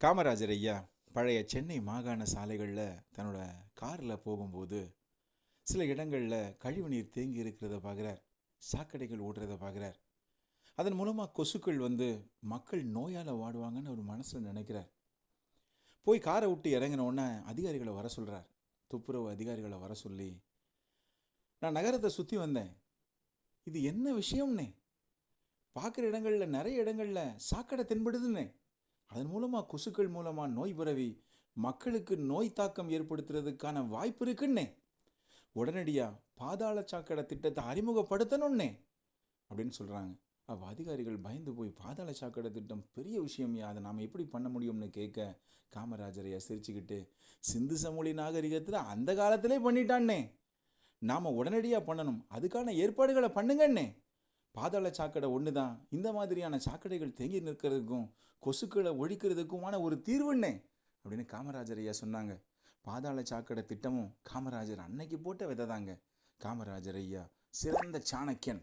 காமராஜர் ஐயா பழைய சென்னை மாகாண சாலைகளில் தன்னோட காரில் போகும்போது சில இடங்களில் கழிவுநீர் தேங்கி இருக்கிறத பார்க்குறார் சாக்கடைகள் ஓடுறத பார்க்குறார் அதன் மூலமாக கொசுக்கள் வந்து மக்கள் நோயால் வாடுவாங்கன்னு ஒரு மனசில் நினைக்கிறார். போய் காரை விட்டு இறங்கினோடனே அதிகாரிகளை வர சொல்கிறார் துப்புரவு அதிகாரிகளை வர சொல்லி நான் நகரத்தை சுற்றி வந்தேன். இது என்ன விஷயம்னே? பார்க்குற இடங்களில் நிறைய இடங்களில் சாக்கடை தென்படுதுன்னே. அதன் மூலமாக கொசுக்கள் மூலமாக நோய் பரவி மக்களுக்கு நோய் தாக்கம் ஏற்படுத்துறதுக்கான வாய்ப்பு இருக்குன்னே. உடனடியாக பாதாள சாக்கடை திட்டத்தை அறிமுகப்படுத்தணும்னே அப்படின்னு சொல்கிறாங்க அப்போ அதிகாரிகள் பயந்து போய் பாதாள சாக்கடை திட்டம் பெரிய விஷயம்யா அதை நாம் எப்படி பண்ண முடியும்னு கேட்க காமராஜரையா சிரிச்சுக்கிட்டு சிந்து சமொழி நாகரிகத்தில் அந்த காலத்திலே பண்ணிட்டான்னே. நாம் உடனடியாக பண்ணணும். அதுக்கான ஏற்பாடுகளை பண்ணுங்கண்ணே பாதாள சாக்கடை ஒன்று தான் இந்த மாதிரியான சாக்கடைகள் தேங்கி நிற்கிறதுக்கும் கொசுக்களை ஒழிக்கிறதுக்குமான ஒரு தீர்வுன்னே அப்படின்னு காமராஜர் ஐயா சொன்னாங்க. பாதாள சாக்கடை திட்டமும் காமராஜர் அன்னைக்கு போட்ட விதை தாங்க காமராஜர் ஐயா சிறந்த சாணக்கியன்.